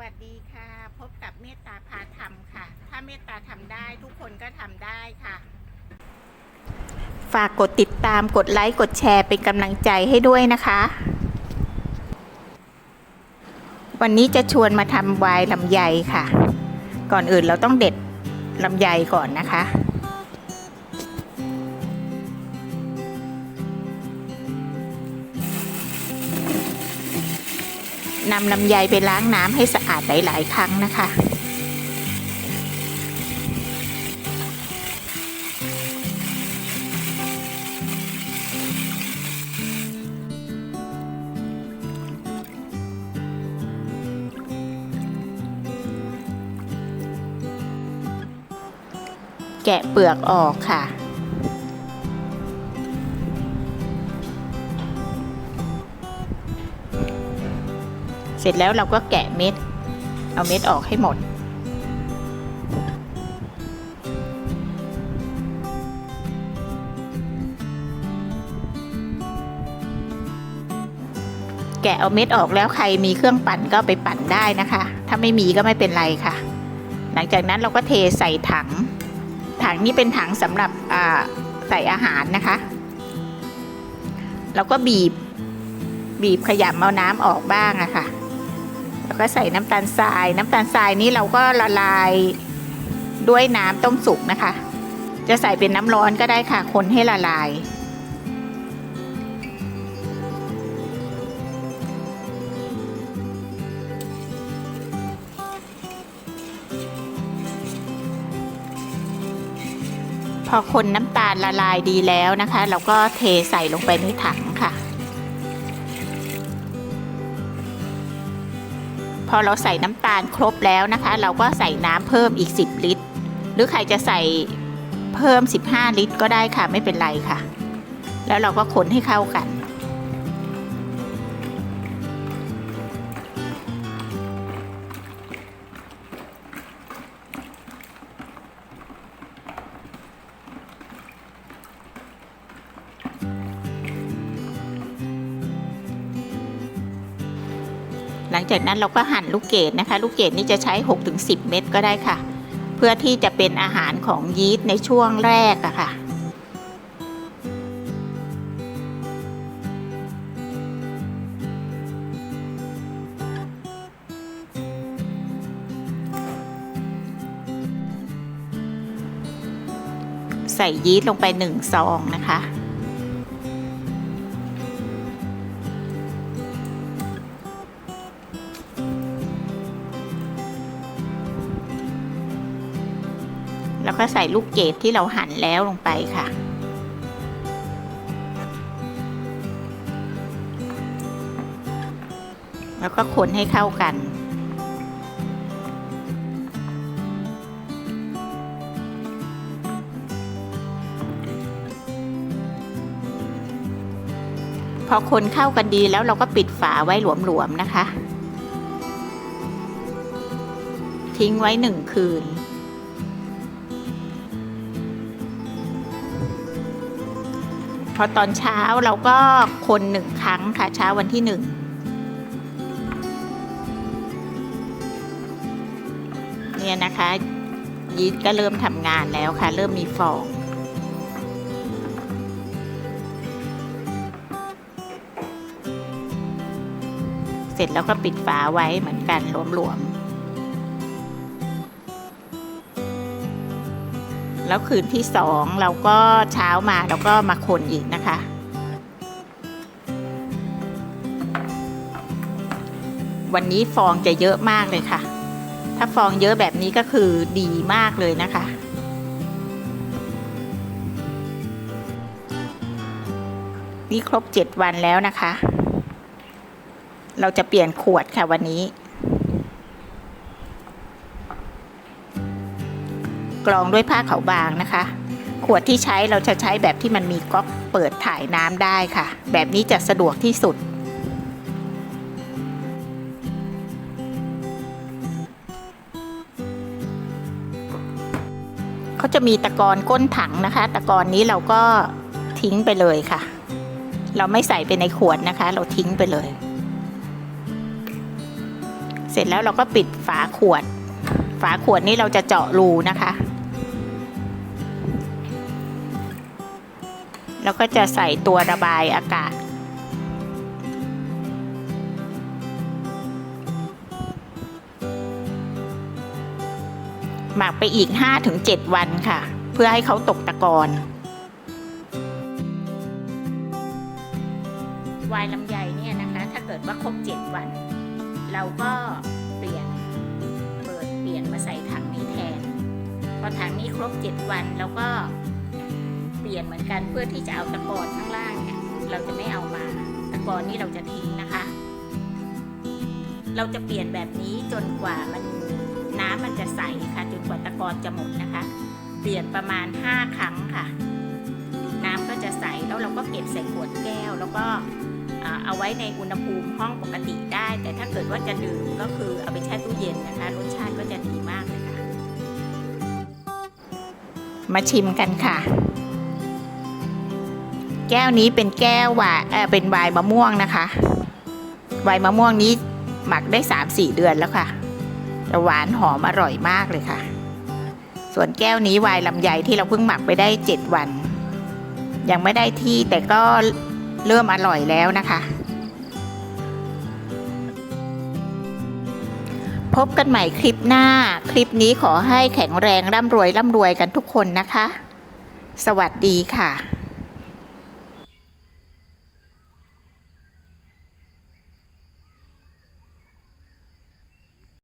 วัสดีค่ะ พบกับเมตตาพาธรรมค่ะ ถ้าเมตตาทำได้ทุกคนก็ทำได้ค่ะ ฝากกดติดตามกดไลค์กดแชร์เป็นกำลังใจให้ด้วยนะคะ วันนี้จะชวนมาทำวายลำไยค่ะ ก่อนอื่นเราต้องเด็ดลำไยก่อนนะคะ นำลำไยไปล้างน้ำให้สะอาดหลาย ๆ ครั้งนะคะแกะเปลือกออกค่ะ เสร็จแล้วเราก็แกะเม็ด เอาเม็ดออกให้หมด แกะเอาเม็ดออกแล้วใครมีเครื่องปั่นก็ไปปั่นได้นะคะ ถ้าไม่มีก็ไม่เป็นไรค่ะ หลังจากนั้นเราก็เทใส่ถัง ถังนี้เป็นถังสำหรับใส่อาหารนะคะ เราก็บีบบีบขยำเอาน้ำออกบ้างอะค่ะ แล้วก็ใส่น้ำตาลทราย น้ำตาลทรายนี้เราก็ละลายด้วยน้ำต้มสุกนะคะ จะใส่เป็นน้ำร้อนก็ได้ค่ะ คนให้ละลาย พอคนน้ำตาลละลายดีแล้วนะคะ เราก็เทใส่ลงไปในถังค่ะ พอเราใส่น้ำตาลครบแล้วนะคะ เราก็ใส่น้ำเพิ่มอีก 10 ลิตร หรือใครจะใส่เพิ่ม 15 ลิตรก็ได้ค่ะไม่เป็นไรค่ะ แล้วเราก็คนให้เข้ากัน ลังจากนั้นเราก็หั่นลูกเกดนะคะ ลูกเกดนี่จะใช้ 6-10 เม็ดก็ได้ค่ะ เพื่อที่จะเป็นอาหารของยีสต์ในช่วงแรกอะค่ะใส่ยีสต์ลงไปหนึ่งซองนะคะ แล้วก็ใส่ลูกเกดที่เราหั่นแล้วลงไปค่ะ แล้วก็คนให้เข้ากันพอคนเข้ากันดีแล้วเราก็ปิดฝาไว้หลวมๆนะคะ ทิ้งไว้หนึ่งคืน อตอนเช้าเราก็คนหนึ่งครั้งค่ะเช้าวันที่หนึ่งเนี่ยนะคะ ยีสต์ก็เริ่มทำงานแล้วค่ะ เริ่มมีฟองเสร็จแล้วก็ปิดฝาไว้เหมือนกันหลวมๆ แล้วคืนที่สองเราก็เช้ามาเราก็มาคนอีกนะคะ วันนี้ฟองจะเยอะมากเลยค่ะ ถ้าฟองเยอะแบบนี้ก็คือดีมากเลยนะคะนี่ครบเจ็ดวันแล้วนะคะ เราจะเปลี่ยนขวดค่ะวันนี้ กรองด้วยผ้าขาวบางนะคะ ขวดที่ใช้เราจะใช้แบบที่มันมีก๊อกเปิดถ่ายน้ำได้ค่ะ แบบนี้จะสะดวกที่สุด เขาจะมีตะกอนก้นถังนะคะ ตะกอนนี้เราก็ทิ้งไปเลยค่ะ เราไม่ใส่ไปในขวดนะคะ เราทิ้งไปเลย เสร็จแล้วเราก็ปิดฝาขวด ฝาขวดนี้เราจะเจาะรูนะคะ แล้วก็จะใส่ตัวระบายอากาศ หมักไปอีก 5-7 วันค่ะ เพื่อให้เขาตกตะกอนวายลำไยเนี่ยนะคะ ถ้าเกิดว่าครบ 7 วัน เราก็ ใส่ถังนี้แทน พอถังนี้ครบ 7 วันเราก็เปลี่ยนเหมือนกันเพื่อที่จะเอาตะกอนข้างล่างเนี่ยเราจะไม่เอามาตะกอนนี่เราจะทิ้งนะคะ เราจะเปลี่ยนแบบนี้จนกว่ามันน้ำมันจะใสค่ะ จนกว่าตะกอนจะหมดนะคะ เปลี่ยนประมาณ 5 ครั้งค่ะ น้ำก็จะใสแล้วเราก็เก็บใส่ขวดแก้วแล้วก็ เอาไว้ในอุณหภูมิห้องปกติได้ แต่ถ้าเกิดว่าจะดื่มก็คือเอาไปแช่ตู้เย็นนะคะ รสชาติก็จะดีมากเลยค่ะมาชิมกันค่ะ แก้วนี้เป็นแก้ววายเออเป็นไวน์มะม่วงนะคะไวน์มะม่วงนี้หมักได้ 3-4 เดือนแล้วค่ะแต่หวานหอมอร่อยมากเลยค่ะ ส่วนแก้วนี้ไวน์ลำไยที่เราเพิ่งหมักไปได้ 7 วัน ยังไม่ได้ที่แต่ก็เริ่มอร่อยแล้วนะคะ พบกันใหม่คลิปหน้า คลิปนี้ขอให้แข็งแรงร่ำรวยร่ำรวยกันทุกคนนะคะ สวัสดีค่ะ